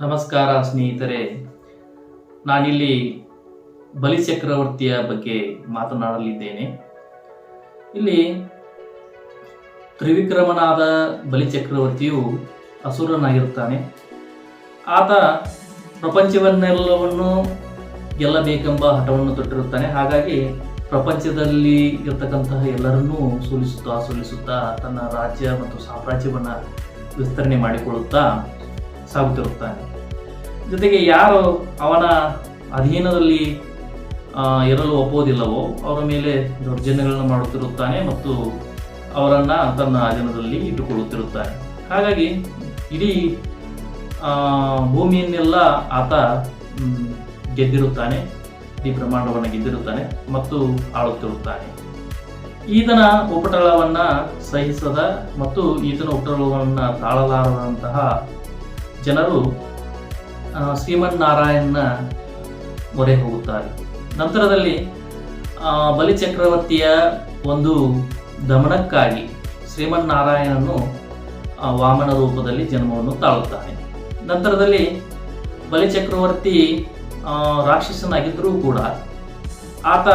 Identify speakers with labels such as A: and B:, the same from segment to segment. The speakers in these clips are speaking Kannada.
A: ನಮಸ್ಕಾರ ಸ್ನೇಹಿತರೆ. ನಾನಿಲ್ಲಿ ಬಲಿ ಚಕ್ರವರ್ತಿಯ ಬಗ್ಗೆ ಮಾತನಾಡಲಿದ್ದೇನೆ. ಇಲ್ಲಿ ತ್ರಿವಿಕ್ರಮನಾದ ಬಲಿ ಚಕ್ರವರ್ತಿಯು ಅಸುರನಾಗಿರುತ್ತಾನೆ. ಆತ ಪ್ರಪಂಚವನ್ನೆಲ್ಲವನ್ನು ಗೆಲ್ಲಬೇಕೆಂಬ ಹಠವನ್ನು ತೊಟ್ಟಿರುತ್ತಾನೆ. ಹಾಗಾಗಿ ಪ್ರಪಂಚದಲ್ಲಿ ಇರತಕ್ಕಂತಹ ಎಲ್ಲರನ್ನೂ ಸೋಲಿಸುತ್ತಾ ಸೋಲಿಸುತ್ತಾ ತನ್ನ ರಾಜ್ಯ ಮತ್ತು ಸಾಮ್ರಾಜ್ಯವನ್ನು ವಿಸ್ತರಣೆ ಮಾಡಿಕೊಳ್ಳುತ್ತಾ ಸಾಗುತ್ತಿರುತ್ತಾನೆ. ಜೊತೆಗೆ ಯಾರು ಅವನ ಅಧೀನದಲ್ಲಿ ಇರಲು ಒಪ್ಪುವುದಿಲ್ಲವೋ, ಅವರ ಮೇಲೆ ದೌರ್ಜನ್ಯಗಳನ್ನು ಮಾಡುತ್ತಿರುತ್ತಾನೆ ಮತ್ತು ಅವರನ್ನ ತನ್ನ ಅಧೀನದಲ್ಲಿ ಇಟ್ಟುಕೊಳ್ಳುತ್ತಿರುತ್ತಾನೆ. ಹಾಗಾಗಿ ಇಡೀ ಭೂಮಿಯನ್ನೆಲ್ಲ ಆತ ಗೆದ್ದಿರುತ್ತಾನೆ, ಈ ಬ್ರಹ್ಮಾಂಡವನ್ನು ಗೆದ್ದಿರುತ್ತಾನೆ ಮತ್ತು ಆಳುತ್ತಿರುತ್ತಾನೆ. ಈತನ ಉಪಟಳವನ್ನ ಸಹಿಸದ ಮತ್ತು ಈತನ ಉಪಟಳವನ್ನ ತಾಳಲಾರದಂತಹ ಜನರು ಶ್ರೀಮನ್ನಾರಾಯಣನ ಮೊರೆ ಹೋಗುತ್ತಾರೆ. ನಂತರದಲ್ಲಿ ಬಲಿಚಕ್ರವರ್ತಿಯ ಬಲಿ ಚಕ್ರವರ್ತಿಯ ಒಂದು ದಮನಕ್ಕಾಗಿ ಶ್ರೀಮನ್ನಾರಾಯಣನು ವಾಮನ ರೂಪದಲ್ಲಿ ಜನ್ಮವನ್ನು ತಾಳುತ್ತಾನೆ. ನಂತರದಲ್ಲಿ ಬಲಿ ಚಕ್ರವರ್ತಿ ಆ, ರಾಕ್ಷಸನಾಗಿದ್ದರೂ ಕೂಡ ಆತ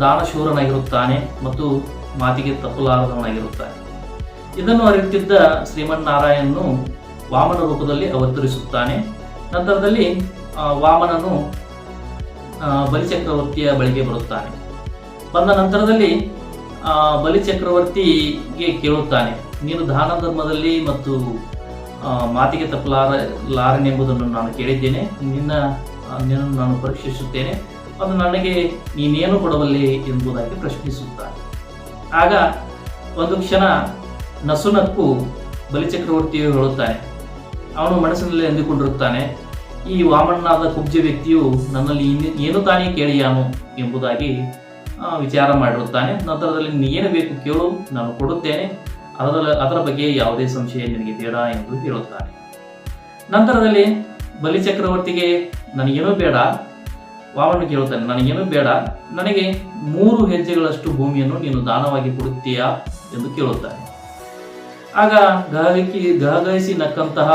A: ದಾನಶೂರನಾಗಿರುತ್ತಾನೆ ಮತ್ತು ಮಾತಿಗೆ ತಪ್ಪಲಾರದವನಾಗಿರುತ್ತಾನೆ. ಇದನ್ನು ಅರಿತಿದ್ದ ಶ್ರೀಮನ್ನಾರಾಯಣನು ವಾಮನ ರೂಪದಲ್ಲಿ ಅವತರಿಸುತ್ತಾನೆ. ನಂತರದಲ್ಲಿ ವಾಮನನು ಬಲಿಚಕ್ರವರ್ತಿಯ ಬಳಿಗೆ ಬರುತ್ತಾನೆ. ಬಂದ ನಂತರದಲ್ಲಿ ಬಲಿಚಕ್ರವರ್ತಿಗೆ ಕೇಳುತ್ತಾನೆ, ನೀನು ದಾನ ಧರ್ಮದಲ್ಲಿ ಮತ್ತು ಮಾತಿಗೆ ತಪ್ಪಲಾರ ಲಾರನೆಂಬುದನ್ನು ನಾನು ಕೇಳಿದ್ದೇನೆ. ನಿನ್ನ ನಿನ್ನನ್ನು ನಾನು ಪರೀಕ್ಷಿಸುತ್ತೇನೆ. ಅದು ನನಗೆ ನೀನೇನು ಕೊಡಬಲ್ಲೆ ಎಂಬುದಾಗಿ ಪ್ರಶ್ನಿಸುತ್ತಾನೆ. ಆಗ ಒಂದು ಕ್ಷಣ ನಸುನಕ್ಕು ಬಲಿಚಕ್ರವರ್ತಿಯು ಹೇಳುತ್ತಾನೆ ಅವನು ಮನಸ್ಸಿನಲ್ಲಿ ಅಂದುಕೊಂಡಿರುತ್ತಾನೆ. ಈ ವಾಮಣ್ಣನಾದ ಕುಬ್ಜ ವ್ಯಕ್ತಿಯು ನನ್ನಲ್ಲಿ ಏನು ತಾನೇ ಕೇಳಿಯಾನು ಎಂಬುದಾಗಿ ವಿಚಾರ ಮಾಡಿರುತ್ತಾನೆ. ನಂತರದಲ್ಲಿ ನೀನು ಏನು ಬೇಕು ಕೇಳು, ನಾನು ಕೊಡುತ್ತೇನೆ. ಅದರ ಅದರ ಬಗ್ಗೆ ಯಾವುದೇ ಸಂಶಯ ನಿನಗೆ ಬೇಡ ಎಂದು ಹೇಳುತ್ತಾನೆ. ನಂತರದಲ್ಲಿ ಬಲಿಚಕ್ರವರ್ತಿಗೆ ನನಗೇನೂ ಬೇಡ. ವಾಮಣ್ಣ ಕೇಳುತ್ತಾನೆ, ನನಗೇನೂ ಬೇಡ. ನನಗೆ ಮೂರು ಹೆಜ್ಜೆಗಳಷ್ಟು ಭೂಮಿಯನ್ನು ನೀನು ದಾನವಾಗಿ ಕೊಡುತ್ತೀಯಾ ಎಂದು ಕೇಳುತ್ತಾನೆ. ಆಗ ಗಹಗಕಿ ಗಹಗಹಿಸಿ ನಕ್ಕಂತಹ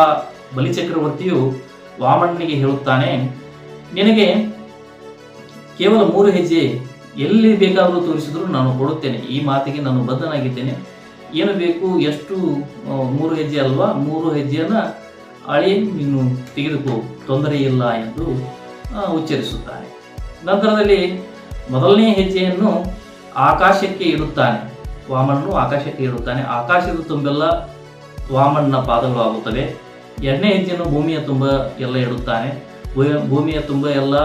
A: ಬಲಿಚಕ್ರವರ್ತಿಯು ವಾಮಣ್ಣನಿಗೆ ಹೇಳುತ್ತಾನೆ, ನಿನಗೆ ಕೇವಲ ಮೂರು ಹೆಜ್ಜೆ ಎಲ್ಲಿ ಬೇಕಾದರೂ ತೋರಿಸಿದ್ರು ನಾನು ಕೊಡುತ್ತೇನೆ. ಈ ಮಾತಿಗೆ ನಾನು ಬದ್ಧನಾಗಿದ್ದೇನೆ. ಏನು ಬೇಕು? ಎಷ್ಟು? ಮೂರು ಹೆಜ್ಜೆ ಅಲ್ವಾ? ಮೂರು ಹೆಜ್ಜೆಯನ್ನು ಅಳಿ ನೀನು ತೆಗೆದುಕೋ. ತೊಂದರೆ ಇಲ್ಲ ಎಂದು ಉಚ್ಚರಿಸುತ್ತಾನೆ ನಂತರದಲ್ಲಿ ಮೊದಲನೇ ಹೆಜ್ಜೆಯನ್ನು ಆಕಾಶಕ್ಕೆ ಇಡುತ್ತಾನೆ. ವಾಮನನು ಆಕಾಶಕ್ಕೆ ಏರುತ್ತಾನೆ. ಆಕಾಶದ ತುಂಬೆಲ್ಲ ವಾಮನ ಪಾದಗಳು ಆಗುತ್ತವೆ. ಎರಡನೇ ಹೆಜ್ಜೆಯನ್ನು ಭೂಮಿಯ ತುಂಬ ಎಲ್ಲ ಇಡುತ್ತಾನೆ. ಭೂಮಿಯ ತುಂಬ ಎಲ್ಲ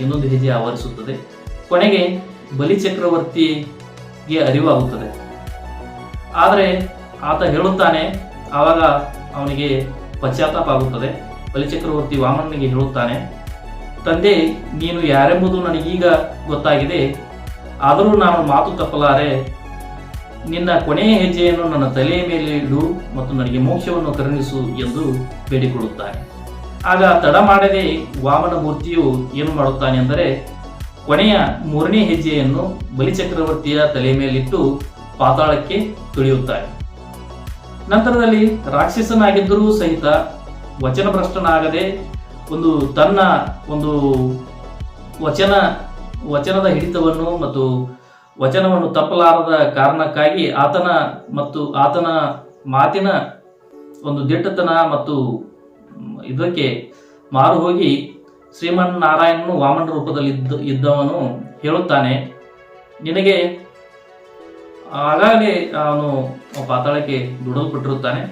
A: ಇನ್ನೊಂದು ಹೆಜ್ಜೆ ಆವರಿಸುತ್ತದೆ. ಕೊನೆಗೆ ಬಲಿ ಚಕ್ರವರ್ತಿಗೆ ಅರಿವಾಗುತ್ತದೆ. ಆದರೆ ಆತ ಹೇಳುತ್ತಾನೆ, ಆವಾಗ ಅವನಿಗೆ ಪಶ್ಚಾತ್ತಾಪ ಆಗುತ್ತದೆ. ಬಲಿಚಕ್ರವರ್ತಿ ವಾಮನನಿಗೆ ಹೇಳುತ್ತಾನೆ, ತಂದೆ, ನೀನು ಯಾರೆಂಬುದು ನನಗೀಗ ಗೊತ್ತಾಗಿದೆ. ಆದರೂ ನಾನು ಮಾತು ತಪ್ಪಲಾರೆ. ನಿನ್ನ ಕೊನೆಯ ಹೆಜ್ಜೆಯನ್ನು ನನ್ನ ತಲೆಯ ಮೇಲೆ ಇಡು ಮತ್ತು ನನಗೆ ಮೋಕ್ಷವನ್ನು ಕರುಣಿಸು ಎಂದು ಬೇಡಿಕೊಳ್ಳುತ್ತಾನೆ. ಆಗ ತಡ ಮಾಡದೆ ವಾಮನ ಮೂರ್ತಿಯು ಏನು ಮಾಡುತ್ತಾನೆ ಅಂದರೆ ಕೊನೆಯ ಮೂರನೇ ಹೆಜ್ಜೆಯನ್ನು ಬಲಿಚಕ್ರವರ್ತಿಯ ತಲೆ ಮೇಲಿಟ್ಟು ಪಾತಾಳಕ್ಕೆ ತುಳಿಯುತ್ತಾನೆ. ನಂತರದಲ್ಲಿ ರಾಕ್ಷಸನಾಗಿದ್ದರೂ ಸಹಿತ ವಚನಭ್ರಷ್ಟನಾಗದೆ ಒಂದು ತನ್ನ ಒಂದು ವಚನ, ವಚನದ ಹಿಡಿತವನ್ನು ಮತ್ತು ವಚನವನ್ನು ತಪ್ಪಲಾರದ ಕಾರಣಕ್ಕಾಗಿ ಆತನ ಮತ್ತು ಆತನ ಮಾತಿನ ಒಂದು ದಿಟ್ಟತನ ಮತ್ತು ಇದಕ್ಕೆ ಮಾರು ಹೋಗಿ ಶ್ರೀಮನ್ನಾರಾಯಣನು ವಾಮನ ರೂಪದಲ್ಲಿ ಇದ್ದ ಇದ್ದವನು ಹೇಳುತ್ತಾನೆ, ನಿನಗೆ ಆಗಾಗಲೇ ಅವನು ಪಾತಾಳಕ್ಕೆ ದುಡಲ್ಪಟ್ಟಿರುತ್ತಾನೆ.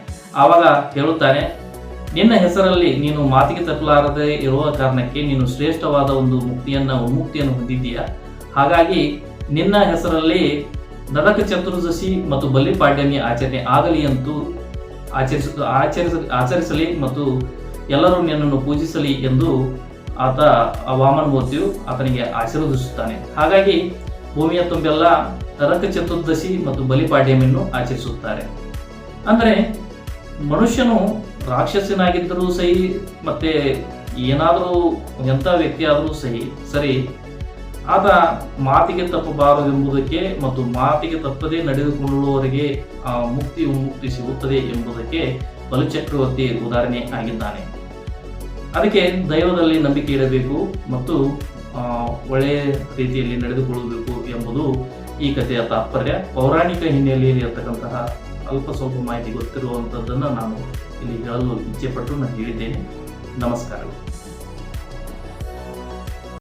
A: ಆವಾಗ ಹೇಳುತ್ತಾನೆ, ನಿನ್ನ ಹೆಸರಲ್ಲಿ ನೀನು ಮಾತಿಗೆ ತಪ್ಪಲಾರದೆ ಇರುವ ಕಾರಣಕ್ಕೆ ನೀನು ಶ್ರೇಷ್ಠವಾದ ಒಂದು ಮುಕ್ತಿಯನ್ನ ಮುಕ್ತಿಯನ್ನು ಹೊಂದಿದ್ದೀಯ? ಹಾಗಾಗಿ ನಿನ್ನ ಹೆಸರಲ್ಲಿ ನರಕ ಚತುರ್ದಶಿ ಮತ್ತು ಬಲಿಪಾಡ್ಯಮಿ ಆಚರಣೆ ಆಗಲಿ ಅಂತೂ ಆಚರಿಸ ಆಚರಿಸ, ಆಚರಿಸಲಿ ಮತ್ತು ಎಲ್ಲರೂ ನಿನ್ನನ್ನು ಪೂಜಿಸಲಿ ಎಂದು ಆತ ಆ ವಾಮನ ಮೂರ್ತಿಯು ಆತನಿಗೆ ಆಶೀರ್ವದಿಸುತ್ತಾನೆ. ಹಾಗಾಗಿ ಭೂಮಿಯ ತುಂಬೆಲ್ಲ ನರಕ ಚತುರ್ದಶಿ ಮತ್ತು ಬಲಿಪಾಡ್ಯಮಿಯನ್ನು ಆಚರಿಸುತ್ತಾರೆ. ಅಂದರೆ ಮನುಷ್ಯನು ರಾಕ್ಷಸನಾಗಿದ್ದರೂ ಸಹಿ, ಮತ್ತೆ ಏನಾದರೂ ಎಂಥ ವ್ಯಕ್ತಿಯಾದರೂ ಸಹಿ, ಸರಿ ಆತ ಮಾತಿಗೆ ತಪ್ಪಬಾರದೆಂಬುದಕ್ಕೆ ಮತ್ತು ಮಾತಿಗೆ ತಪ್ಪದೆ ನಡೆದುಕೊಳ್ಳುವವರಿಗೆ ಆ ಮುಕ್ತಿ ಮುಕ್ತಿ ಸಿಗುತ್ತದೆ ಎಂಬುದಕ್ಕೆ ಬಲಿಚಕ್ರವರ್ತಿ ಉದಾಹರಣೆ ಆಗಿದ್ದಾನೆ. ಅದಕ್ಕೆ ದೈವದಲ್ಲಿ ನಂಬಿಕೆ ಇಡಬೇಕು ಮತ್ತು ಒಳ್ಳೆಯ ರೀತಿಯಲ್ಲಿ ನಡೆದುಕೊಳ್ಳಬೇಕು ಎಂಬುದು ಈ ಕಥೆಯ ತಾತ್ಪರ್ಯ. ಪೌರಾಣಿಕ ಹಿನ್ನೆಲೆಯಲ್ಲಿ ಇರತಕ್ಕಂತಹ ಅಲ್ಪ ಸ್ವಲ್ಪ ಮಾಹಿತಿ ಗೊತ್ತಿರುವಂಥದ್ದನ್ನು ನಾನು ಇಲ್ಲಿ ಹೇಳಲು ಇಚ್ಛೆಪಟ್ಟು ನಾನು ಹೇಳಿದ್ದೇನೆ. ನಮಸ್ಕಾರಗಳು.